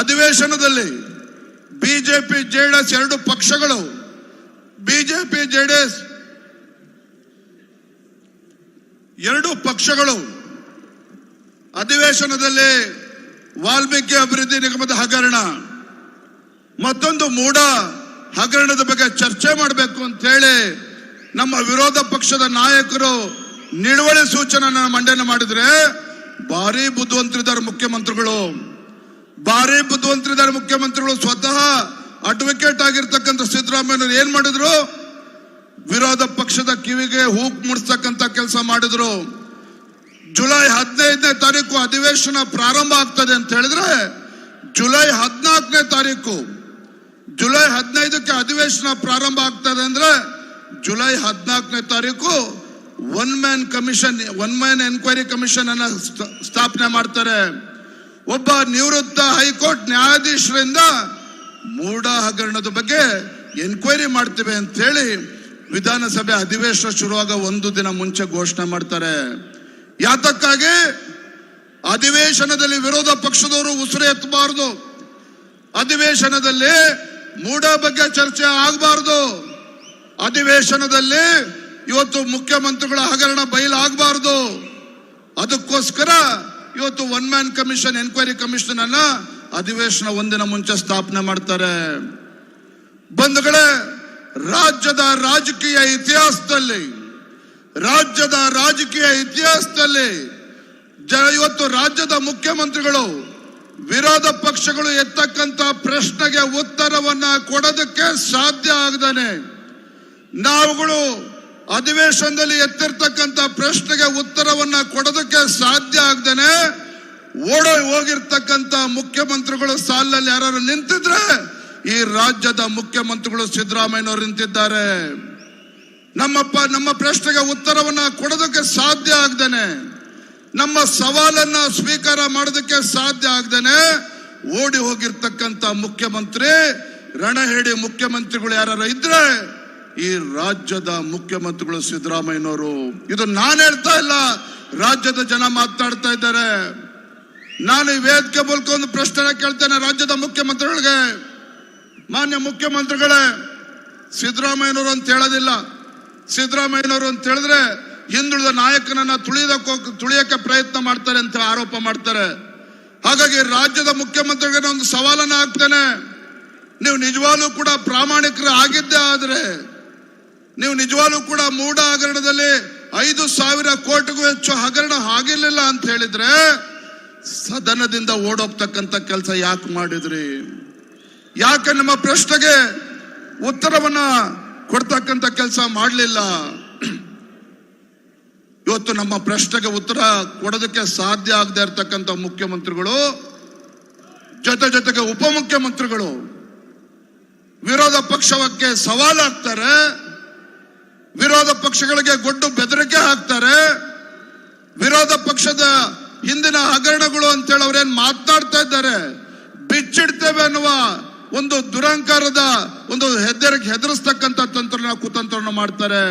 ಅಧಿವೇಶನದಲ್ಲಿ BJP, JDS ಎರಡು ಪಕ್ಷಗಳು, ಬಿಜೆಪಿ, ಜೆಡಿಎಸ್ ಎರಡು ಪಕ್ಷಗಳು ಅಧಿವೇಶನದಲ್ಲಿ ವಾಲ್ಮೀಕಿ ಅಭಿವೃದ್ಧಿ ನಿಗಮದ ಹಗರಣ, ಮತ್ತೊಂದು ಮೂಡ ಹಗರಣದ ಬಗ್ಗೆ ಚರ್ಚೆ ಮಾಡಬೇಕು ಅಂತ ಹೇಳಿ ನಮ್ಮ ವಿರೋಧ ಪಕ್ಷದ ನಾಯಕರು ನಿಲುವಳಿ ಸೂಚನೆ ಮಂಡನೆ ಮಾಡಿದ್ರೆ ಭಾರಿ ಬುದ್ಧಿವಂತರಿದ್ದಾರೆ ಮುಖ್ಯಮಂತ್ರಿಗಳು. ಭಾರಿ ಬುದ್ಧಿವಂತರಿದ್ದಾರೆ ಮುಖ್ಯಮಂತ್ರಿಗಳು ಸ್ವತಃ ಅಡ್ವೊಕೇಟ್ ಆಗಿರ್ತಕ್ಕಂಥ ಸಿದ್ದರಾಮಯ್ಯನವರು ಏನ್ ಮಾಡಿದ್ರು? ವಿರೋಧ ಪಕ್ಷದ ಕಿವಿಗೆ ಹೂಕ್ ಮುಡಿಸ್ತಕ್ಕಂಥ ಕೆಲಸ ಮಾಡಿದ್ರು. ಜುಲೈ ಹದಿನೈದನೇ ತಾರೀಕು ಅಧಿವೇಶನ ಪ್ರಾರಂಭ ಆಗ್ತದೆ ಅಂತ ಹೇಳಿದ್ರೆ ಜುಲೈ ಹದಿನಾಲ್ಕನೇ ತಾರೀಕು, ಜುಲೈ ಹದಿನೈದಕ್ಕೆ ಅಧಿವೇಶನ ಪ್ರಾರಂಭ ಆಗ್ತದೆ ಅಂದ್ರೆ ಜುಲೈ ಹದಿನಾಲ್ಕನೇ ತಾರೀಕು one man commission one man enquiry commission ಅನ್ನ ಸ್ಥ- ಸ್ಥಾಪನೆ ಮಾಡ್ತಾರೆ. ಒಬ್ಬ ನಿವೃತ್ತ ಹೈಕೋರ್ಟ್ ನ್ಯಾಯಾಧೀಶರಿಂದ ಮೂಢ ಹಗರಣದ ಬಗ್ಗೆ ಎನ್ಕ್ವೈರಿ ಮಾಡ್ತೇವೆ ಅಂತ ಹೇಳಿ ವಿಧಾನಸಭೆ ಅಧಿವೇಶನ ಶುರುವಾಗ ಒಂದು ದಿನ ಮುಂಚೆ ಘೋಷಣೆ ಮಾಡ್ತಾರೆ. ಯಾತಕ್ಕಾಗಿ? ಅಧಿವೇಶನದಲ್ಲಿ ವಿರೋಧ ಪಕ್ಷದವರು ಉಸಿರು ಎತ್ತಬಾರದು. ಅಧಿವೇಶನದಲ್ಲಿ ಮೂಢ ಬಗ್ಗೆ ಚರ್ಚೆ ಆಗಬಾರದು. ಅಧಿವೇಶನದಲ್ಲಿ ಇವತ್ತು ಮುಖ್ಯಮಂತ್ರಿಗಳ ಹಗರಣ ಬಯಲಾಗಬಾರದು. ಅದಕ್ಕೋಸ್ಕರ ಇವತ್ತು one man commission enquiry commission ಅನ್ನ ಅಧಿವೇಶನ ಒಂದಿನ ಮುಂಚೆ ಸ್ಥಾಪನೆ ಮಾಡ್ತಾರೆ. ಬಂಧುಗಳೇ, ರಾಜ್ಯದ ರಾಜಕೀಯ ಇತಿಹಾಸದಲ್ಲಿ, ರಾಜ್ಯದ ರಾಜಕೀಯ ಇತಿಹಾಸದಲ್ಲಿ ಇವತ್ತು ರಾಜ್ಯದ ಮುಖ್ಯಮಂತ್ರಿಗಳು ವಿರೋಧ ಪಕ್ಷಗಳು ಎತ್ತಕ್ಕಂತ ಪ್ರಶ್ನೆಗೆ ಉತ್ತರವನ್ನ ಕೊಡೋದಕ್ಕೆ ಸಾಧ್ಯ ಆಗದಾನೆ. ನಾವುಗಳು ಅಧಿವೇಶನದಲ್ಲಿ ಎತ್ತಿರ್ತಕ್ಕಂಥ ಪ್ರಶ್ನೆಗೆ ಉತ್ತರವನ್ನ ಕೊಡೋದಕ್ಕೆ ಸಾಧ್ಯ ಓಡೋ ಹೋಗಿರ್ತಕ್ಕಂತ ಮುಖ್ಯಮಂತ್ರಿಗಳು ಸಾಲಲ್ಲಿ ಯಾರು ನಿಂತಿದ್ರೆ ಈ ರಾಜ್ಯದ ಮುಖ್ಯಮಂತ್ರಿಗಳು ಸಿದ್ದರಾಮಯ್ಯನವರು ನಿಂತಿದ್ದಾರೆ. ನಮ್ಮಪ್ಪ, ನಮ್ಮ ಪ್ರಶ್ನೆಗೆ ಉತ್ತರವನ್ನ ಕೊಡೋದಕ್ಕೆ ಸಾಧ್ಯ ಆಗ್ದೇನೆ. ನಮ್ಮ ಸವಾಲನ್ನ ಸ್ವೀಕಾರ ಮಾಡೋದಕ್ಕೆ ಸಾಧ್ಯ ಆಗ್ದೇನೆ. ಓಡಿ ಹೋಗಿರ್ತಕ್ಕಂತ ಮುಖ್ಯಮಂತ್ರಿ, ರಣಹೇಡಿ ಮುಖ್ಯಮಂತ್ರಿಗಳು ಯಾರು ಇದ್ರೆ ಈ ರಾಜ್ಯದ ಮುಖ್ಯಮಂತ್ರಿಗಳು ಸಿದ್ದರಾಮಯ್ಯನವರು. ಇದು ನಾನು ಹೇಳ್ತಾ ಇಲ್ಲ, ರಾಜ್ಯದ ಜನ ಮಾತಾಡ್ತಾ ಇದ್ದಾರೆ. ನಾನು ವೇದಿಕೆ ಮೂಲಕ ಒಂದು ಪ್ರಶ್ನೆ ಕೇಳ್ತೇನೆ ರಾಜ್ಯದ ಮುಖ್ಯಮಂತ್ರಿಗಳಿಗೆ. ಮಾನ್ಯ ಮುಖ್ಯಮಂತ್ರಿಗಳೇ, ಸಿದ್ದರಾಮಯ್ಯನವರು ಅಂತ ಹೇಳೋದಿಲ್ಲ. ಸಿದ್ದರಾಮಯ್ಯನವರು ಅಂತ ಹೇಳಿದ್ರೆ ಹಿಂದುಳಿದ ನಾಯಕನನ್ನ ತುಳಿದಕ್ಕೆ ತುಳಿಯಕ್ಕೆ ಪ್ರಯತ್ನ ಮಾಡ್ತಾರೆ ಅಂತ ಆರೋಪ ಮಾಡ್ತಾರೆ. ಹಾಗಾಗಿ ರಾಜ್ಯದ ಮುಖ್ಯಮಂತ್ರಿಗಳಿಗೆ ಒಂದು ಸವಾಲನ್ನ ಹಾಕ್ತೇನೆ. ನೀವು ನಿಜವಾಗ್ಲೂ ಕೂಡ ಪ್ರಾಮಾಣಿಕರು ಆಗಿದ್ದೇ ಆದ್ರೆ, ನೀವು ನಿಜವಾಗ್ಲೂ ಕೂಡ ಮೂಢ ಹಗರಣದಲ್ಲಿ ಐದು ಸಾವಿರ ಕೋಟಿಗೂ ಹೆಚ್ಚು ಹಗರಣ ಆಗಿರ್ಲಿಲ್ಲ ಅಂತ ಹೇಳಿದ್ರೆ ಸದನದಿಂದ ಓಡೋಗ್ತಕ್ಕಂಥ ಕೆಲಸ ಯಾಕೆ ಮಾಡಿದ್ರಿ? ಯಾಕೆ ನಮ್ಮ ಪ್ರಶ್ನೆಗೆ ಉತ್ತರವನ್ನ ಕೊಡ್ತಕ್ಕಂಥ ಕೆಲಸ ಮಾಡಲಿಲ್ಲ? ಇವತ್ತು ನಮ್ಮ ಪ್ರಶ್ನೆಗೆ ಉತ್ತರ ಕೊಡೋದಕ್ಕೆ ಸಾಧ್ಯ ಆಗದೆ ಇರತಕ್ಕಂಥ ಮುಖ್ಯಮಂತ್ರಿಗಳು, ಜೊತೆ ಜೊತೆಗೆ ಉಪಮುಖ್ಯಮಂತ್ರಿಗಳು ವಿರೋಧ ಪಕ್ಷಕ್ಕೆ ಸವಾಲಾಗ್ತಾರೆ ವಿರೋಧ ಪಕ್ಷಗಳಿಗೆ ಗೊಡ್ಡು ಬೆದರಿಕೆ ಹಾಕ್ತಾರೆ, ವಿರೋಧ ಪಕ್ಷದ ಹಿಂದಿನ ಹಗರಣಗಳು ಅಂತೇಳಿ ಅವ್ರೇನ್ ಮಾತಾಡ್ತಾ ಇದ್ದಾರೆ, ಬಿಚ್ಚಿಡ್ತೇವೆ ಅನ್ನುವ ಒಂದು ದುರಂಕಾರದ ಒಂದು ಹೆದ್ದರಿಗೆ ಹೆದರಿಸ್ತಕ್ಕಂಥ ತಂತ್ರ ಕುತಂತ್ರನ ಮಾಡ್ತಾರೆ.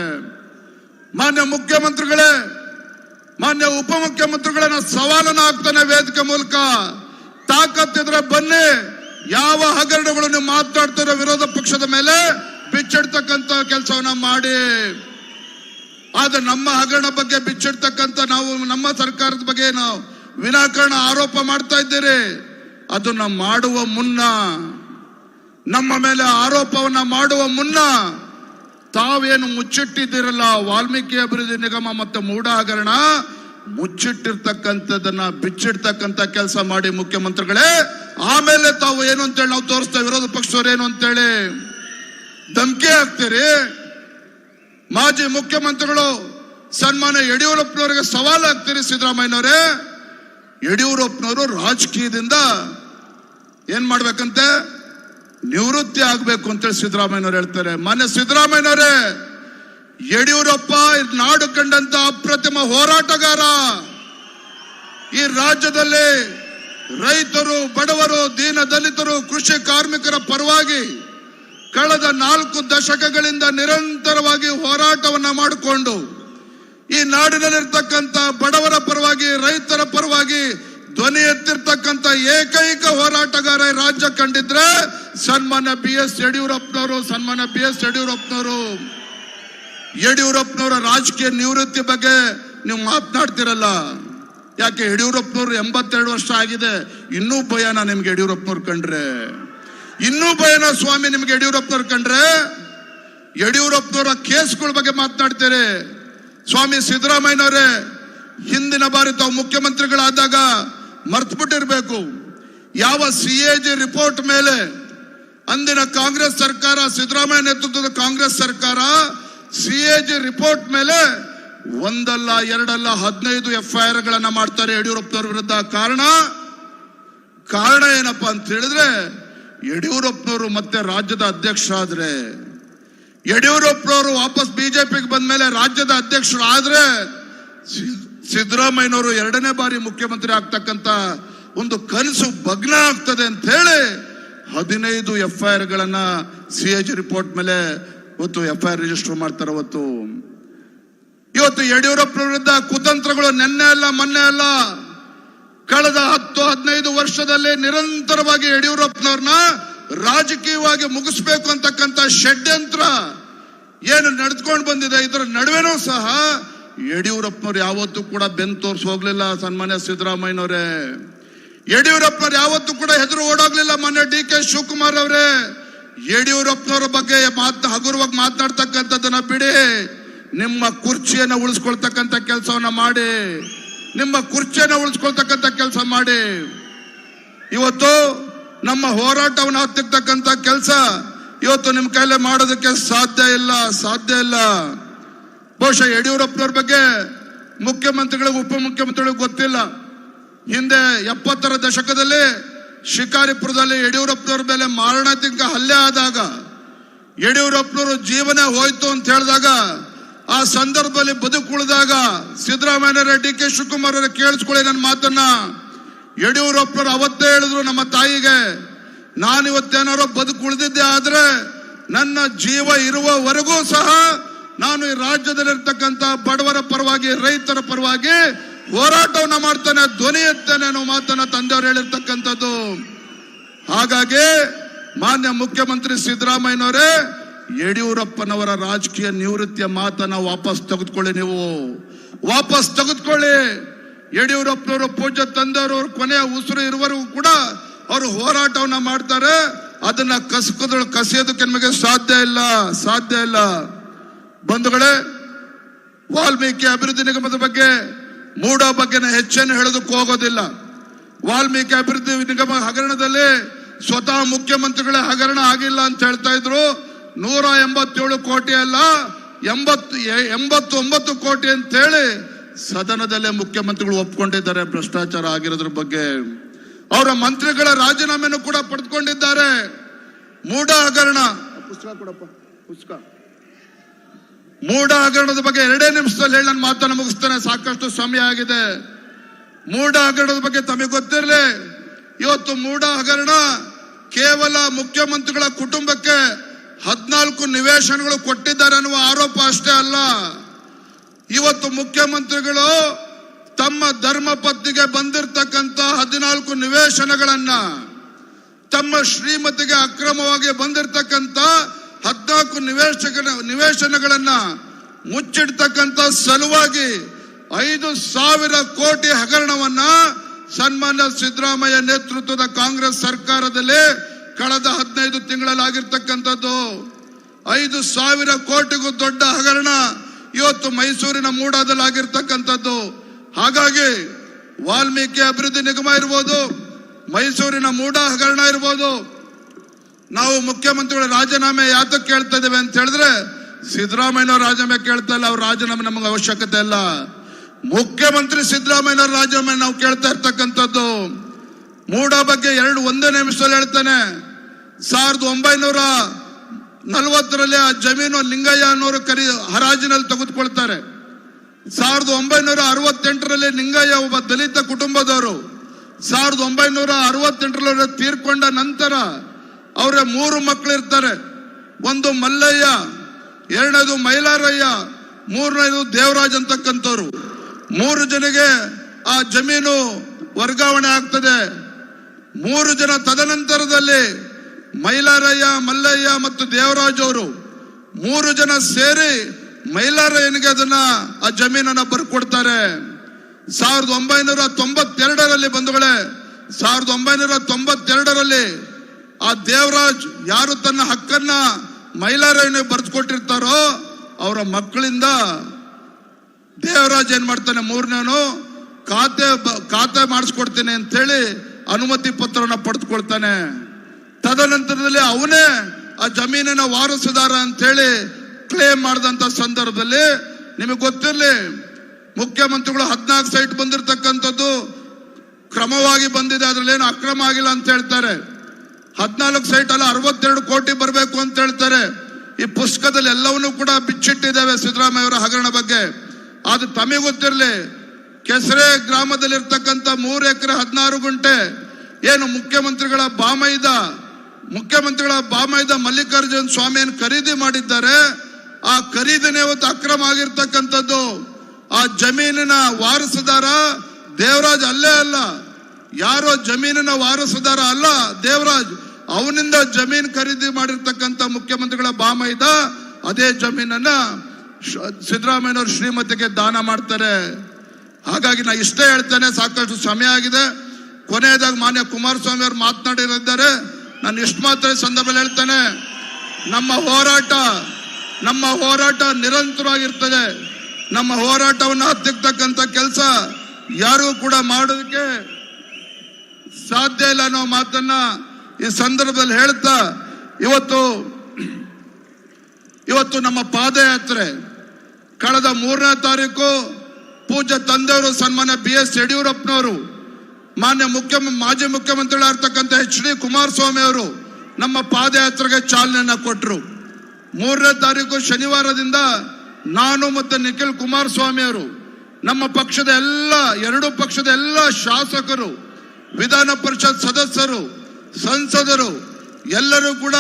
ಮಾನ್ಯ ಮುಖ್ಯಮಂತ್ರಿಗಳೇ, ಮಾನ್ಯ ಉಪಮುಖ್ಯಮಂತ್ರಿಗಳನ್ನ ಸವಾಲನ್ನು ಹಾಕ್ತಾನೆ ವೇದಿಕೆ ಮೂಲಕ. ತಾಕತ್ತಿದ್ರೆ ಬನ್ನಿ, ಯಾವ ಹಗರಣಗಳು ನೀವು ಮಾತನಾಡ್ತಿರೋ ವಿರೋಧ ಪಕ್ಷದ ಮೇಲೆ ಬಿಚ್ಚಿಡ್ತಕ್ಕಂಥ ಕೆಲಸವನ್ನ ಮಾಡಿ. ಆದ್ರೆ ನಮ್ಮ ಹಗರಣ ಬಗ್ಗೆ ಬಿಚ್ಚಿಡ್ತಕ್ಕಂಥ ನಾವು ನಮ್ಮ ಸರ್ಕಾರದ ಬಗ್ಗೆ ನಾವು ವಿನಾಕಾರಣ ಆರೋಪ ಮಾಡ್ತಾ ಇದ್ದೀರಿ ಅದನ್ನ ಮಾಡುವ ಮುನ್ನ, ನಮ್ಮ ಮೇಲೆ ಆರೋಪವನ್ನ ಮಾಡುವ ಮುನ್ನ ತಾವೇನು ಮುಚ್ಚಿಟ್ಟಿದ್ದೀರಲ್ಲ, ವಾಲ್ಮೀಕಿ ಅಭಿವೃದ್ಧಿ ನಿಗಮ ಮತ್ತು ಮೂಢ ಹಗರಣ? ಮುಚ್ಚಿಟ್ಟಿರ್ತಕ್ಕಂಥದನ್ನ ಬಿಚ್ಚಿಡ್ತಕ್ಕಂಥ ಕೆಲಸ ಮಾಡಿ ಮುಖ್ಯಮಂತ್ರಿಗಳೇ, ಆಮೇಲೆ ತಾವು ಏನು ಅಂತೇಳಿ ನಾವು ತೋರಿಸ್ತೇವೆ ವಿರೋಧ ಪಕ್ಷದವ್ರು ಏನು ಅಂತೇಳಿ. ಧಮಕಿ ಹಾಕ್ತೀರಿ? ಮಾಜಿ ಮುಖ್ಯಮಂತ್ರಿಗಳು ಸನ್ಮಾನ ಯಡಿಯೂರಪ್ಪನವರಿಗೆ ಸವಾಲು ಹಾಕ್ತೀರಿ ಸಿದ್ದರಾಮಯ್ಯನವರೇ, ಯಡಿಯೂರಪ್ಪನವರು ರಾಜಕೀಯದಿಂದ ಏನ್ ಮಾಡ್ಬೇಕಂತೆ? ನಿವೃತ್ತಿ ಆಗ್ಬೇಕು ಅಂತೇಳಿ ಸಿದ್ದರಾಮಯ್ಯನವ್ರು ಹೇಳ್ತಾರೆ. ಮಾನ್ಯ ಸಿದ್ದರಾಮಯ್ಯನವರೇ, ಯಡಿಯೂರಪ್ಪ ನಾಡು ಕಂಡಂತ ಅಪ್ರತಿಮ ಹೋರಾಟಗಾರ. ಈ ರಾಜ್ಯದಲ್ಲಿ ರೈತರು, ಬಡವರು, ದೀನ ದಲಿತರು, ಕೃಷಿ ಕಾರ್ಮಿಕರ ಪರವಾಗಿ ಕಳೆದ ನಾಲ್ಕು ದಶಕಗಳಿಂದ ನಿರಂತರವಾಗಿ ಹೋರಾಟವನ್ನ ಮಾಡಿಕೊಂಡು ಈ ನಾಡಿನಲ್ಲಿರ್ತಕ್ಕಂಥ ಬಡವರ ಪರವಾಗಿ, ರೈತರ ಪರವಾಗಿ, ಧ್ವನಿ ಎತ್ತಿರ್ತಕ್ಕಂಥ ಏಕೈಕ ಹೋರಾಟಗಾರ ರಾಜ್ಯ ಕಂಡಿದ್ರೆ ಸನ್ಮಾನ್ಯ ಬಿ ಎಸ್ ಯಡಿಯೂರಪ್ಪನವರು, ಸನ್ಮಾನ್ಯ ಬಿ ಎಸ್ ಯಡಿಯೂರಪ್ಪನವರು. ಯಡಿಯೂರಪ್ಪನವರ ರಾಜಕೀಯ ನಿವೃತ್ತಿ ಬಗ್ಗೆ ನೀವು ಮಾತನಾಡ್ತಿರಲ್ಲ. ಯಾಕೆ ಯಡಿಯೂರಪ್ಪನವ್ರು ಎಂಬತ್ತೆರಡು ವರ್ಷ ಆಗಿದೆ, ಇನ್ನೂ ಭಯನ ನಿಮ್ಗೆ ಯಡಿಯೂರಪ್ಪನವ್ರು ಕಂಡ್ರೆ. ಇನ್ನೂ ಭಯನ ಸ್ವಾಮಿ ನಿಮ್ಗೆ ಯಡಿಯೂರಪ್ಪನವ್ರು ಕಂಡ್ರೆ, ಯಡಿಯೂರಪ್ಪನವರ ಕೇಸ್ಗಳ ಬಗ್ಗೆ ಮಾತನಾಡ್ತೀರಿ. ಸ್ವಾಮಿ ಸಿದ್ದರಾಮಯ್ಯನವರೇ, ಹಿಂದಿನ ಬಾರಿ ತಾವು ಮುಖ್ಯಮಂತ್ರಿಗಳಾದಾಗ ಮರ್ತ್ಬಿಟ್ಟಿರ್ಬೇಕು. ಯಾವ ಸಿ ಎ ಜಿ ರಿಪೋರ್ಟ್ ಮೇಲೆ ಅಂದಿನ ಕಾಂಗ್ರೆಸ್ ಸರ್ಕಾರ, ಸಿದ್ದರಾಮಯ್ಯ ನೇತೃತ್ವದ ಕಾಂಗ್ರೆಸ್ ಸರ್ಕಾರ ಸಿ ಎ ಜಿ ರಿಪೋರ್ಟ್ ಮೇಲೆ ಒಂದಲ್ಲ, ಎರಡಲ್ಲ, ಹದಿನೈದು ಎಫ್ ಐ ಆರ್ ಗಳನ್ನ ಮಾಡ್ತಾರೆ ಯಡಿಯೂರಪ್ಪನವ್ರ ವಿರುದ್ಧ. ಕಾರಣ ಕಾರಣ ಏನಪ್ಪ ಅಂತ ಹೇಳಿದ್ರೆ ಯಡಿಯೂರಪ್ಪನವರು ಮತ್ತೆ ರಾಜ್ಯದ ಅಧ್ಯಕ್ಷರಾದ್ರೆ, ಯಡಿಯೂರಪ್ಪನವರು ವಾಪಸ್ ಬಿಜೆಪಿಗೆ ಬಂದ ಮೇಲೆ ರಾಜ್ಯದ ಅಧ್ಯಕ್ಷರು ಆದ್ರೆ ಸಿದ್ದರಾಮಯ್ಯನವರು ಎರಡನೇ ಬಾರಿ ಮುಖ್ಯಮಂತ್ರಿ ಆಗ್ತಕ್ಕಂತ ಒಂದು ಕನಸು ಭಗ್ನ ಆಗ್ತದೆ ಅಂತ ಹೇಳಿ ಹದಿನೈದು ಎಫ್ ಐ ಆರ್ ಗಳನ್ನ ಸಿ ಎಚ್ ರಿಪೋರ್ಟ್ ಮೇಲೆ ಇವತ್ತು ಎಫ್ ಐ ಆರ್ ರಿಜಿಸ್ಟರ್ ಮಾಡ್ತಾರೆ ಅವತ್ತು. ಇವತ್ತು ಯಡಿಯೂರಪ್ಪ ವಿರುದ್ಧ ಕುತಂತ್ರಗಳು ನೆನ್ನೆ ಅಲ್ಲ, ಮೊನ್ನೆ ಅಲ್ಲ. ಕಳೆದ ಹತ್ತು, ಹದಿನೈದು ವರ್ಷದಲ್ಲಿ ನಿರಂತರವಾಗಿ ಯಡಿಯೂರಪ್ಪನವ್ರನ್ನ ರಾಜಕೀಯವಾಗಿ ಮುಗಿಸ್ಬೇಕು ಅಂತಕ್ಕಂಥ ಷಡ್ಯಂತ್ರ ಏನು ನಡೆದುಕೊಂಡು ಬಂದಿದೆ, ಇದರ ನಡುವೆನೂ ಸಹ ಯಡಿಯೂರಪ್ಪನವ್ರು ಯಾವತ್ತೂ ಕೂಡ ಬೆನ್ ತೋರ್ಸ್ ಹೋಗ್ಲಿಲ್ಲ, ಸನ್ಮಾನ್ಯ ಸಿದ್ದರಾಮಯ್ಯನವರೇ. ಯಡಿಯೂರಪ್ಪನವ್ರು ಯಾವತ್ತೂ ಕೂಡ ಹೆದರು ಓಡೋಗ್ಲಿಲ್ಲ ಮೊನ್ನೆ ಡಿ ಕೆ ಶಿವಕುಮಾರ್ ಅವರೇ. ಯಡಿಯೂರಪ್ಪನವರ ಬಗ್ಗೆ ಮಾತ್, ಹಗುರವಾಗಿ ಮಾತನಾಡ್ತಕ್ಕಂಥದ್ದನ್ನ ಬಿಡಿ. ನಿಮ್ಮ ಕುರ್ಚಿಯನ್ನು ಉಳಿಸ್ಕೊಳ್ತಕ್ಕಂಥ ಕೆಲಸವನ್ನ ಮಾಡಿ. ನಿಮ್ಮ ಕುರ್ಚಿಯನ್ನು ಉಳಿಸ್ಕೊಳ್ತಕ್ಕಂಥ ಕೆಲಸ ಮಾಡಿ. ಇವತ್ತು ನಮ್ಮ ಹೋರಾಟವನ್ನು ಹತ್ತಿರ್ತಕ್ಕಂಥ ಕೆಲಸ ಇವತ್ತು ನಿಮ್ಮ ಕೈಲೇ ಮಾಡೋದಕ್ಕೆ ಸಾಧ್ಯ ಇಲ್ಲ ಸಾಧ್ಯ ಇಲ್ಲ. ಬಹುಶಃ ಯಡಿಯೂರಪ್ಪನವ್ರ ಬಗ್ಗೆ ಮುಖ್ಯಮಂತ್ರಿಗಳಿಗೆ ಉಪಮುಖ್ಯಮಂತ್ರಿಗಳಿಗೆ ಗೊತ್ತಿಲ್ಲ. ಹಿಂದೆ ಎಪ್ಪತ್ತರ ದಶಕದಲ್ಲಿ ಶಿಕಾರಿಪುರದಲ್ಲಿ ಯಡಿಯೂರಪ್ಪನವ್ರ ಮೇಲೆ ಮಾರಣಾಂತಿಕ ಹಲ್ಲೆ ಆದಾಗ ಯಡಿಯೂರಪ್ಪನವರು ಜೀವನ ಹೋಯ್ತು ಅಂತ ಹೇಳಿದಾಗ ಆ ಸಂದರ್ಭದಲ್ಲಿ ಬದುಕುಳಿದಾಗ ಸಿದ್ದರಾಮಯ್ಯ ಡಿ ಕೆ ಶಿವಕುಮಾರ್ ಅವರ ಕೇಳಿಸ್ಕೊಳ್ಳಿ ನನ್ನ ಮಾತನ್ನ. ಯಡಿಯೂರಪ್ಪನವರು ಅವತ್ತೇ ಹೇಳಿದ್ರು ನಮ್ಮ ತಾಯಿಗೆ ನಾನು ಇವತ್ತೇನಾರೋ ಬದುಕು ಉಳಿದಿದ್ದೆ ಆದ್ರೆ ನನ್ನ ಜೀವ ಇರುವವರೆಗೂ ಸಹ ನಾನು ಈ ರಾಜ್ಯದಲ್ಲಿರ್ತಕ್ಕಂಥ ಬಡವರ ಪರವಾಗಿ, ರೈತರ ಪರವಾಗಿ ಹೋರಾಟವನ್ನ ಮಾಡ್ತೇನೆ, ಧ್ವನಿ ಎತ್ತೇನೆ ಅನ್ನೋ ಮಾತನ್ನ ತಂದೆಯವರು ಹೇಳಿರ್ತಕ್ಕಂಥದ್ದು. ಹಾಗಾಗಿ ಮಾನ್ಯ ಮುಖ್ಯಮಂತ್ರಿ ಸಿದ್ದರಾಮಯ್ಯನವರೇ ಯಡಿಯೂರಪ್ಪನವರ ರಾಜಕೀಯ ನಿವೃತ್ತಿಯ ಮಾತನ್ನ ವಾಪಸ್ ತೆಗೆದುಕೊಳ್ಳಿ ನೀವು. ವಾಪಸ್ ತೆಗೆದುಕೊಳ್ಳಿ. ಯಡಿಯೂರಪ್ಪನವರು ಪೂಜೆ ತಂದವರು ಕೊನೆಯ ಉಸಿರು ಇರುವವರೆಗೂ ಕೂಡ ಅವರು ಹೋರಾಟವನ್ನ ಮಾಡ್ತಾರೆ. ಅದನ್ನ ಕಸಕದ ಕಸಿಯೋದಕ್ಕೆ ನಿಮಗೆ ಸಾಧ್ಯ ಇಲ್ಲ ಸಾಧ್ಯ ಇಲ್ಲ. ಬಂಧುಗಳೇ, ವಾಲ್ಮೀಕಿ ಅಭಿವೃದ್ಧಿ ನಿಗಮದ ಬಗ್ಗೆ ಮೂಡ ಬಗ್ಗೆ ಹೆಚ್ಚೇನು ಹೇಳೋದಕ್ಕೆ ಹೋಗೋದಿಲ್ಲ. ವಾಲ್ಮೀಕಿ ಅಭಿವೃದ್ಧಿ ನಿಗಮ ಹಗರಣದಲ್ಲಿ ಸ್ವತಃ ಮುಖ್ಯಮಂತ್ರಿಗಳೇ ಹಗರಣ ಆಗಿಲ್ಲ ಅಂತ ಹೇಳ್ತಾ ಇದ್ರು. ನೂರ ಎಂಬತ್ತೇಳು ಕೋಟಿ ಅಲ್ಲ ಎಂಬತ್ತು ಎಂಬತ್ತೊಂಬತ್ತು ಕೋಟಿ ಅಂತ ಹೇಳಿ ಸದನದಲ್ಲೇ ಮುಖ್ಯಮಂತ್ರಿಗಳು ಒಪ್ಕೊಂಡಿದ್ದಾರೆ ಭ್ರಷ್ಟಾಚಾರ ಆಗಿರೋದ್ರ ಬಗ್ಗೆ. ಅವರ ಮಂತ್ರಿಗಳ ರಾಜೀನಾಮೆಯನ್ನು ಕೂಡ ಪಡೆದುಕೊಂಡಿದ್ದಾರೆ. ಮೂಡ ಹಗರಣ. ಪುಸ್ತಕ ಕೊಡಪ್ಪ ಪುಸ್ತಕ. ಮೂಡ ಹಗರಣದ ಬಗ್ಗೆ ಎರಡೇ ನಿಮಿಷದಲ್ಲಿ ಹೇಳಿ ನನ್ನ ಮಾತನ್ನು ಮುಗಿಸ್ತೇನೆ ಸಾಕಷ್ಟು ಸಮಯ ಆಗಿದೆ. ಮೂಡ ಹಗರಣದ ಬಗ್ಗೆ ತಮಗೆ ಗೊತ್ತಿರಲಿ ಇವತ್ತು ಮೂಡ ಹಗರಣ ಕೇವಲ ಮುಖ್ಯಮಂತ್ರಿಗಳ ಕುಟುಂಬಕ್ಕೆ ಹದಿನಾಲ್ಕು ನಿವೇಶನಗಳು ಕೊಟ್ಟಿದ್ದಾರೆ ಅನ್ನುವ ಆರೋಪ ಅಷ್ಟೇ ಅಲ್ಲ. ಇವತ್ತು ಮುಖ್ಯಮಂತ್ರಿಗಳು ತಮ್ಮ ಧರ್ಮ ಪತ್ನಿಗೆ ಬಂದಿರತಕ್ಕಂತ ಹದಿನಾಲ್ಕು ನಿವೇಶನಗಳನ್ನ ತಮ್ಮ ಶ್ರೀಮತಿಗೆ ಅಕ್ರಮವಾಗಿ ಬಂದಿರತಕ್ಕಂತ ಹದಿನಾಲ್ಕು ನಿವೇಶ ನಿವೇಶನಗಳನ್ನ ಮುಚ್ಚಿಡ್ತಕ್ಕಂತ ಸಲುವಾಗಿ ಐದು ಸಾವಿರ ಕೋಟಿ ಹಗರಣವನ್ನ ಸನ್ಮಾನ್ಯ ಸಿದ್ದರಾಮಯ್ಯ ನೇತೃತ್ವದ ಕಾಂಗ್ರೆಸ್ ಸರ್ಕಾರದಲ್ಲಿ ಕಳೆದ ಹದಿನೈದು ತಿಂಗಳಲ್ಲಿ ಆಗಿರ್ತಕ್ಕಂಥದ್ದು ಐದು ಸಾವಿರ ಕೋಟಿಗೂ ದೊಡ್ಡ ಹಗರಣ ಇವತ್ತು ಮೈಸೂರಿನ ಮೂಡಾದಲ್ಲಿ ಆಗಿರ್ತಕ್ಕಂಥದ್ದು ಹಾಗಾಗಿ ವಾಲ್ಮೀಕಿ ಅಭಿವೃದ್ಧಿ ನಿಗಮ ಇರ್ಬೋದು, ಮೈಸೂರಿನ ಮೂಡ ಹಗರಣ ಇರ್ಬೋದು. ನಾವು ಮುಖ್ಯಮಂತ್ರಿಗಳ ರಾಜೀನಾಮೆ ಯಾತಕ್ಕೆ ಕೇಳ್ತಾ ಇದ್ದೇವೆ ಅಂತ ಹೇಳಿದ್ರೆ ಸಿದ್ದರಾಮಯ್ಯ ರಾಜೀನಾಮೆ ಕೇಳ್ತಾ ಇಲ್ಲ, ಅವ್ರ ರಾಜೀನಾಮೆ ನಮಗೆ ಅವಶ್ಯಕತೆ ಇಲ್ಲ. ಮುಖ್ಯಮಂತ್ರಿ ಸಿದ್ದರಾಮಯ್ಯ ರಾಜೀನಾಮೆ ನಾವು ಕೇಳ್ತಾ ಇರ್ತಕ್ಕಂಥದ್ದು. ಮೂಡ ಬಗ್ಗೆ ಎರಡು, ಒಂದೇ ನಿಮಿಷದಲ್ಲಿ ಹೇಳ್ತಾನೆ. ಸಾವಿರದ ಒಂಬೈನೂರ ನಲವತ್ತರಲ್ಲಿ ಆ ಜಮೀನು ಲಿಂಗಯ್ಯ ಅನ್ನೋರು ಕರಿ ಹರಾಜಿನಲ್ಲಿ ತೆಗೆದುಕೊಳ್ತಾರೆ. ಸಾವಿರದ ಒಂಬೈನೂರ ಅರವತ್ತೆಂಟರಲ್ಲಿ ಲಿಂಗಯ್ಯ ಒಬ್ಬ ದಲಿತ ಕುಟುಂಬದವರು ಸಾವಿರದ ಒಂಬೈನೂರ ಅರವತ್ತೆಂಟರಲ್ಲಿ ತೀರ್ಕೊಂಡ ನಂತರ ಅವರ ಮೂರು ಮಕ್ಕಳು ಇರ್ತಾರೆ ಒಂದು ಮಲ್ಲಯ್ಯ, ಎರಡನೇದು ಮೈಲಾರಯ್ಯ, ಮೂರನೇದು ದೇವರಾಜ್ ಅಂತಕ್ಕಂಥವ್ರು. ಮೂರು ಜನಗೆ ಆ ಜಮೀನು ವರ್ಗಾವಣೆ ಆಗ್ತದೆ. ಮೂರು ಜನ ತದನಂತರದಲ್ಲಿ ಮೈಲಾರಯ್ಯ, ಮಲ್ಲಯ್ಯ ಮತ್ತು ದೇವರಾಜ್ ಅವರು ಮೂರು ಜನ ಸೇರಿ ಮೈಲಾರಯ್ಯನಿಗೆ ಅದನ್ನ ಆ ಜಮೀನನ್ನ ಬರ್ಕೊಡ್ತಾರೆ. ಸಾವಿರದ ಒಂಬೈನೂರ ತೊಂಬತ್ತೆರಡರಲ್ಲಿ ಬಂಧುಗಳೇ, ಸಾವಿರದ ಒಂಬೈನೂರ ತೊಂಬತ್ತೆರಡರಲ್ಲಿ ಆ ದೇವರಾಜ್ ಯಾರು ತನ್ನ ಹಕ್ಕನ್ನ ಮೈಲಾರಯ್ಯನಿಗೆ ಬರೆದುಕೊಟ್ಟಿರ್ತಾರೋ ಅವರ ಮಕ್ಕಳಿಂದ ದೇವರಾಜ್ ಏನ್ ಮಾಡ್ತಾನೆ, ಮೂರನೇನು ಖಾತೆ ಖಾತೆ ಅಂತ ಅಂತೇಳಿ ಅನುಮತಿ ಪತ್ರವನ್ನ ಪಡೆದುಕೊಳ್ತಾನೆ. ತದನಂತರದಲ್ಲಿ ಅವನೇ ಆ ಜಮೀನಿನ ವಾರಸುದಾರ ಅಂತೇಳಿ ಕ್ಲೇಮ್ ಮಾಡಿದಂತ ಸಂದರ್ಭದಲ್ಲಿ ನಿಮಗೆ ಗೊತ್ತಿರಲಿ, ಮುಖ್ಯಮಂತ್ರಿಗಳು ಹದಿನಾಲ್ಕು ಸೈಟ್ ಬಂದಿರತಕ್ಕಂಥದ್ದು ಕ್ರಮವಾಗಿ ಬಂದಿದೆ ಅದ್ರಲ್ಲಿ ಏನು ಅಕ್ರಮ ಆಗಿಲ್ಲ ಅಂತ ಹೇಳ್ತಾರೆ. ಹದಿನಾಲ್ಕು ಸೈಟ್ ಅಲ್ಲ ಅರವತ್ತೆರಡು ಕೋಟಿ ಬರಬೇಕು ಅಂತ ಹೇಳ್ತಾರೆ. ಈ ಪುಸ್ತಕದಲ್ಲಿ ಎಲ್ಲವನ್ನೂ ಕೂಡ ಬಿಚ್ಚಿಟ್ಟಿದ್ದೇವೆ ಸಿದ್ದರಾಮಯ್ಯ ಅವರ ಹಗರಣ ಬಗ್ಗೆ. ಅದು ತಮಗೆ ಗೊತ್ತಿರಲಿ, ಕೆಸರೆ ಗ್ರಾಮದಲ್ಲಿರ್ತಕ್ಕಂಥ ಮೂರು ಎಕರೆ ಹದಿನಾರು ಗುಂಟೆ, ಏನು ಮುಖ್ಯಮಂತ್ರಿಗಳ ಬಾಮೈದ ಮುಖ್ಯಮಂತ್ರಿಗಳ ಬಾಮೈದ ಮಲ್ಲಿಕಾರ್ಜುನ್ ಸ್ವಾಮಿಯನ್ನು ಖರೀದಿ ಮಾಡಿದ್ದಾರೆ. ಆ ಖರೀದಿನೇ ಇವತ್ತು ಅಕ್ರಮ ಆಗಿರ್ತಕ್ಕಂಥದ್ದು. ಆ ಜಮೀನಿನ ವಾರಸುದಾರ ದೇವರಾಜ್ ಅಲ್ಲೇ ಅಲ್ಲ. ಯಾರೋ ಜಮೀನಿನ ವಾರಸುದಾರ ಅಲ್ಲ, ದೇವರಾಜ್. ಅವನಿಂದ ಜಮೀನ್ ಖರೀದಿ ಮಾಡಿರ್ತಕ್ಕಂಥ ಮುಖ್ಯಮಂತ್ರಿಗಳ ಬಾಮೈದ ಅದೇ ಜಮೀನನ್ನ ಸಿದ್ದರಾಮಯ್ಯನವರು ಶ್ರೀಮತಿಗೆ ದಾನ ಮಾಡ್ತಾರೆ. ಹಾಗಾಗಿ ನಾ ಇಷ್ಟೇ ಹೇಳ್ತೇನೆ, ಸಾಕಷ್ಟು ಸಮಯ ಆಗಿದೆ. ಕೊನೆಯದಾಗಿ ಮಾನ್ಯ ಕುಮಾರಸ್ವಾಮಿ ಅವರು ಮಾತನಾಡಿದ್ದಾರೆ ನಾನು ಇಷ್ಟು ಮಾತ್ರ ಸಂದರ್ಭದಲ್ಲಿ ಹೇಳ್ತೇನೆ, ನಮ್ಮ ಹೋರಾಟ ನಮ್ಮ ಹೋರಾಟ ನಿರಂತರವಾಗಿರ್ತದೆ. ನಮ್ಮ ಹೋರಾಟವನ್ನು ಹತ್ತಿರ್ತಕ್ಕಂಥ ಕೆಲಸ ಯಾರು ಕೂಡ ಮಾಡೋದಕ್ಕೆ ಸಾಧ್ಯ ಇಲ್ಲ ಅನ್ನೋ ಮಾತನ್ನ ಈ ಸಂದರ್ಭದಲ್ಲಿ ಹೇಳ್ತಾ, ಇವತ್ತು ಇವತ್ತು ನಮ್ಮ ಪಾದಯಾತ್ರೆ, ಕಳೆದ ಮೂರನೇ ತಾರೀಕು ಪೂಜ್ಯ ತಂದೆಯವರು ಸನ್ಮಾನ್ಯ ಬಿ ಎಸ್ ಯಡಿಯೂರಪ್ಪನವರು ಮಾನ್ಯ ಮುಖ್ಯ ಮಾಜಿ ಮುಖ್ಯಮಂತ್ರಿಗಳಾಗಿರ್ತಕ್ಕಂಥ ಎಚ್ ಡಿ ಕುಮಾರಸ್ವಾಮಿ ಅವರು ನಮ್ಮ ಪಾದಯಾತ್ರೆಗೆ ಚಾಲನೆಯನ್ನ ಕೊಟ್ಟರು ಮೂರನೇ ತಾರೀಕು ಶನಿವಾರದಿಂದ ನಾನು ಮತ್ತು ನಿಖಿಲ್ ಕುಮಾರಸ್ವಾಮಿ ಅವರು ನಮ್ಮ ಪಕ್ಷದ ಎಲ್ಲ, ಎರಡು ಪಕ್ಷದ ಎಲ್ಲ ಶಾಸಕರು, ವಿಧಾನ ಪರಿಷತ್ ಸದಸ್ಯರು, ಸಂಸದರು, ಎಲ್ಲರೂ ಕೂಡ,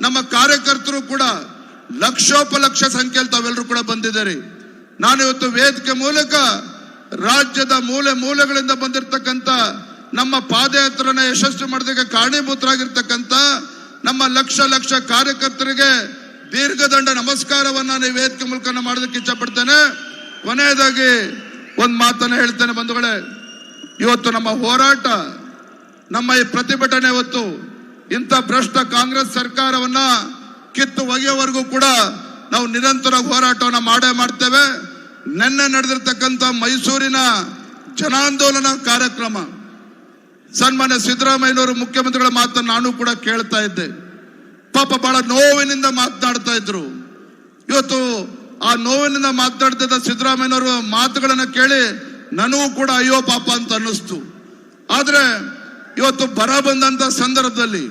ನಮ್ಮ ಕಾರ್ಯಕರ್ತರು ಕೂಡ ಲಕ್ಷೋಪಲಕ್ಷ ಸಂಖ್ಯೆಯಲ್ಲಿ ತಾವೆಲ್ಲರೂ ಕೂಡ ಬಂದಿದ್ದಾರೆ. ನಾನು ಇವತ್ತು ವೇದಿಕೆ ಮೂಲಕ ರಾಜ್ಯದ ಮೂಲೆ ಮೂಲೆಗಳಿಂದ ಬಂದಿರತಕ್ಕಂತ ನಮ್ಮ ಪಾದಯಾತ್ರನ ಯಶಸ್ವಿ ಮಾಡೋದಕ್ಕೆ ಕಾರಣೀಭೂತರಾಗಿರ್ತಕ್ಕಂಥ ನಮ್ಮ ಲಕ್ಷ ಲಕ್ಷ ಕಾರ್ಯಕರ್ತರಿಗೆ ದೀರ್ಘದಂಡ ನಮಸ್ಕಾರವನ್ನ ನಾನು ಈ ವೇದಿಕೆ ಮೂಲಕ ಮಾಡೋದಕ್ಕೆ ಇಚ್ಛಪಡ್ತೇನೆ. ಕೊನೆಯದಾಗಿ ಒಂದು ಮಾತನ್ನ ಹೇಳ್ತೇನೆ ಬಂಧುಗಳೇ. ಇವತ್ತು ನಮ್ಮ ಹೋರಾಟ, ನಮ್ಮ ಈ ಪ್ರತಿಭಟನೆ ಇವತ್ತು ಇಂಥ ಭ್ರಷ್ಟ ಕಾಂಗ್ರೆಸ್ ಸರ್ಕಾರವನ್ನ ಕಿತ್ತು ಒಗೆಯವರೆಗೂ ಕೂಡ ನಾವು ನಿರಂತರ ಹೋರಾಟವನ್ನ ಮಾಡೇ ಮಾಡ್ತೇವೆ. ನಿನ್ನೆ ನಡೆದಿರ್ತಕ್ಕಂಥ ಮೈಸೂರಿನ ಜನಾಂದೋಲನ ಕಾರ್ಯಕ್ರಮ. ಸನ್ಮಾನ್ಯ ಸಿದ್ದರಾಮಯ್ಯನವರು ಮುಖ್ಯಮಂತ್ರಿಗಳ ಮಾತನ್ನು ನಾನು ಕೂಡ ಕೇಳ್ತಾ ಇದ್ದೆ. ಪಾಪ ಬಹಳ ನೋವಿನಿಂದ ಮಾತನಾಡ್ತಾ ಇದ್ರು. ಇವತ್ತು ಆ ನೋವಿನಿಂದ ಮಾತನಾಡ್ತಿದ್ದ ಸಿದ್ದರಾಮಯ್ಯನವರು ಮಾತುಗಳನ್ನು ಕೇಳಿ ನನಗೂ ಕೂಡ ಅಯ್ಯೋ ಪಾಪ ಅಂತ ಅನ್ನಿಸ್ತು. ಆದ್ರೆ ಇವತ್ತು ಬರ ಬಂದಂತ ಸಂದರ್ಭದಲ್ಲಿ,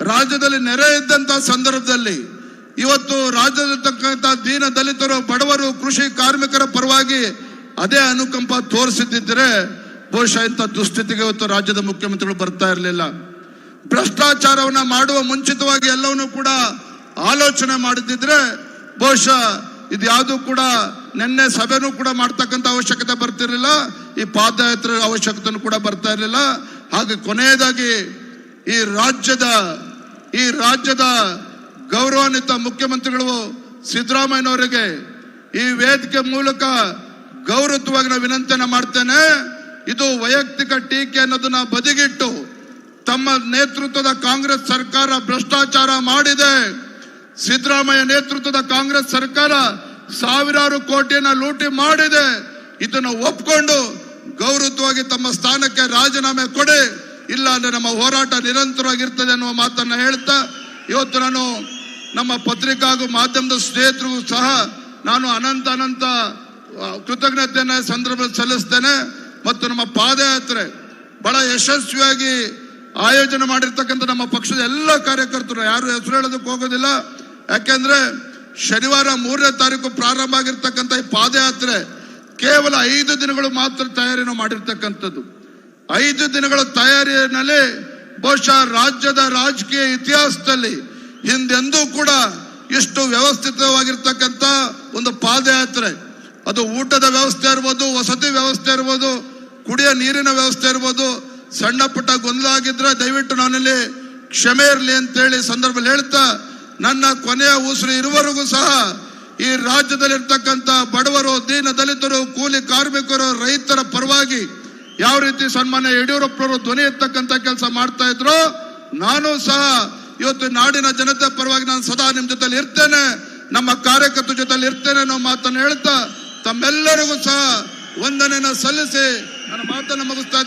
ರಾಜ್ಯದಲ್ಲಿ ನೆರೆ ಇದ್ದಂತ ಸಂದರ್ಭದಲ್ಲಿ ಇವತ್ತು ರಾಜ್ಯದಲ್ಲಿರ್ತಕ್ಕಂಥ ದೀನ ದಲಿತರು, ಬಡವರು, ಕೃಷಿ ಕಾರ್ಮಿಕರ ಪರವಾಗಿ ಅದೇ ಅನುಕಂಪ ತೋರಿಸಿದ್ದಿದ್ರೆ ಬಹುಶಃ ಇಂಥ ದುಸ್ಥಿತಿಗೆ ಇವತ್ತು ರಾಜ್ಯದ ಮುಖ್ಯಮಂತ್ರಿಗಳು ಬರ್ತಾ ಇರಲಿಲ್ಲ. ಭ್ರಷ್ಟಾಚಾರವನ್ನ ಮಾಡುವ ಮುಂಚಿತವಾಗಿ ಎಲ್ಲವನ್ನೂ ಕೂಡ ಆಲೋಚನೆ ಮಾಡಿದ್ರೆ ಬಹುಶಃ ಇದ್ಯಾವುದು ಕೂಡ ನಿನ್ನೆ ಸಭೆನೂ ಕೂಡ ಮಾಡ್ತಕ್ಕಂಥ ಅವಶ್ಯಕತೆ ಬರ್ತಿರಲಿಲ್ಲ, ಈ ಪಾದಯಾತ್ರೆ ಅವಶ್ಯಕತೆನೂ ಕೂಡ ಬರ್ತಾ ಇರಲಿಲ್ಲ. ಹಾಗೆ ಕೊನೆಯದಾಗಿ ಈ ರಾಜ್ಯದ ಈ ರಾಜ್ಯದ ಗೌರವಾನ್ವಿತ ಮುಖ್ಯಮಂತ್ರಿಗಳು ಸಿದ್ದರಾಮಯ್ಯನವರಿಗೆ ಈ ವೇದಿಕೆ ಮೂಲಕ ಗೌರವವಾಗಿ ನಾವು ವಿನಂತಿಯನ್ನ ಮಾಡ್ತೇನೆ. ಇದು ವೈಯಕ್ತಿಕ ಟೀಕೆ ಅನ್ನೋದನ್ನ ಬದಿಗಿಟ್ಟು ತಮ್ಮ ನೇತೃತ್ವದ ಕಾಂಗ್ರೆಸ್ ಸರ್ಕಾರ ಭ್ರಷ್ಟಾಚಾರ ಮಾಡಿದೆ. ಸಿದ್ದರಾಮಯ್ಯ ನೇತೃತ್ವದ ಕಾಂಗ್ರೆಸ್ ಸರ್ಕಾರ ಸಾವಿರಾರು ಕೋಟಿಯನ್ನ ಲೂಟಿ ಮಾಡಿದೆ. ಇದನ್ನು ಒಪ್ಕೊಂಡು ಗೌರವವಾಗಿ ತಮ್ಮ ಸ್ಥಾನಕ್ಕೆ ರಾಜೀನಾಮೆ ಕೊಡಿ. ಇಲ್ಲ ಅಂದ್ರೆ ನಮ್ಮ ಹೋರಾಟ ನಿರಂತರವಾಗಿರ್ತದೆ ಅನ್ನುವ ಮಾತನ್ನ ಹೇಳ್ತಾ, ಇವತ್ತು ನಾನು ನಮ್ಮ ಪತ್ರಿಕಾ ಹಾಗೂ ಮಾಧ್ಯಮದ ಸ್ನೇಹಿತರು ಸಹ ನಾನು ಅನಂತ ಅನಂತ ಕೃತಜ್ಞತೆಯನ್ನ ಸಂದರ್ಭದಲ್ಲಿ ಸಲ್ಲಿಸ್ತೇನೆ. ಮತ್ತು ನಮ್ಮ ಪಾದಯಾತ್ರೆ ಬಹಳ ಯಶಸ್ವಿಯಾಗಿ ಆಯೋಜನೆ ಮಾಡಿರ್ತಕ್ಕಂಥ ನಮ್ಮ ಪಕ್ಷದ ಎಲ್ಲ ಕಾರ್ಯಕರ್ತರು, ಯಾರು ಹೆಸರು ಹೇಳೋದಕ್ಕೆ ಹೋಗೋದಿಲ್ಲ. ಯಾಕೆಂದ್ರೆ ಶನಿವಾರ ಮೂರನೇ ತಾರೀಕು ಪ್ರಾರಂಭ ಆಗಿರ್ತಕ್ಕಂಥ ಈ ಪಾದಯಾತ್ರೆ ಕೇವಲ ಐದು ದಿನಗಳು ಮಾತ್ರ ತಯಾರಿನ ಮಾಡಿರ್ತಕ್ಕಂಥದ್ದು. ಐದು ದಿನಗಳ ತಯಾರಿಯಲ್ಲಿ ಬಹುಶಃ ರಾಜ್ಯದ ರಾಜಕೀಯ ಇತಿಹಾಸದಲ್ಲಿ ಹಿಂದೆಂದೂ ಕೂಡ ಎಷ್ಟು ವ್ಯವಸ್ಥಿತವಾಗಿರ್ತಕ್ಕಂಥ ಒಂದು ಪಾದಯಾತ್ರೆ. ಅದು ಊಟದ ವ್ಯವಸ್ಥೆ ಇರ್ಬೋದು, ವಸತಿ ವ್ಯವಸ್ಥೆ ಇರ್ಬೋದು, ಕುಡಿಯ ನೀರಿನ ವ್ಯವಸ್ಥೆ ಇರ್ಬೋದು. ಸಣ್ಣ ಪುಟ್ಟ ಗೊಂದಲ ಆಗಿದ್ರೆ ದಯವಿಟ್ಟು ನಾನಲ್ಲಿ ಕ್ಷಮೆ ಇರಲಿ ಅಂತೇಳಿ ಸಂದರ್ಭದಲ್ಲಿ ಹೇಳ್ತಾ, ನನ್ನ ಕೊನೆಯ ಉಸಿರು ಇರುವವರೆಗೂ ಸಹ ಈ ರಾಜ್ಯದಲ್ಲಿರ್ತಕ್ಕಂಥ ಬಡವರು, ದೀನ ದಲಿತರು, ಕೂಲಿ ಕಾರ್ಮಿಕರು, ರೈತರ ಪರವಾಗಿ ಯಾವ ರೀತಿ ಸನ್ಮಾನ್ಯ ಯಡಿಯೂರಪ್ಪನವರು ಧ್ವನಿ ಎತ್ತಕ್ಕಂಥ ಕೆಲಸ ಮಾಡ್ತಾ ಇದ್ರು, ನಾನು ಸಹ ಇವತ್ತು ನಾಡಿನ ಜನತೆ ಪರವಾಗಿ ನಾನು ಸದಾ ನಿಮ್ ಜೊತೆಲಿ ಇರ್ತೇನೆ. ನಮ್ಮ ಕಾರ್ಯಕರ್ತರ ಜೊತೆಲಿ ಇರ್ತೇನೆ ಅನ್ನೋ ಮಾತನ್ನು ಹೇಳ್ತಾ ತಮ್ಮೆಲ್ಲರಿಗೂ ಸಹ ವಂದನೆಯನ್ನ ಸಲ್ಲಿಸಿ ನನ್ನ ಮಾತನ್ನು ಮುಗಿಸ್ತಾ